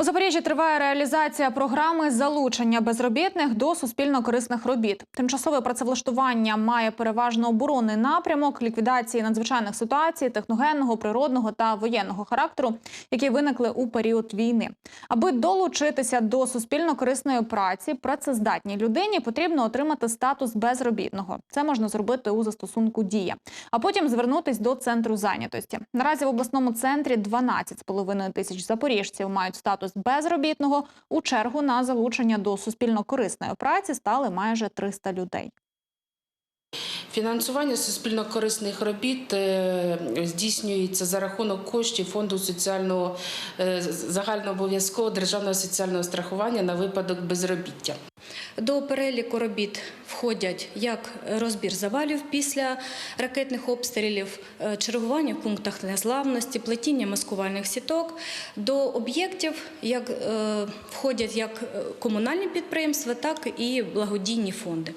У Запоріжжі триває реалізація програми залучення безробітних до суспільно-корисних робіт. Тимчасове працевлаштування має переважно оборонний напрямок ліквідації надзвичайних ситуацій, техногенного, природного та воєнного характеру, які виникли у період війни. Аби долучитися до суспільно-корисної праці, працездатній людині потрібно отримати статус безробітного. Це можна зробити у застосунку Дія, а потім звернутись до центру зайнятості. Наразі в обласному центрі 12,5 тисяч запоріжців мають статус безробітного. У чергу на залучення до суспільно-корисної праці стали майже 300 людей. Фінансування суспільно-корисних робіт е, здійснюється за рахунок коштів фонду соціального е, загальнообов'язкового державного соціального страхування на випадок безробіття. До переліку робіт входять як розбір завалів після ракетних обстрілів, е, чергування в пунктах незглавності, плетіння маскувальних сіток. До об'єктів як, е, входять як е, комунальні підприємства, так і благодійні фонди.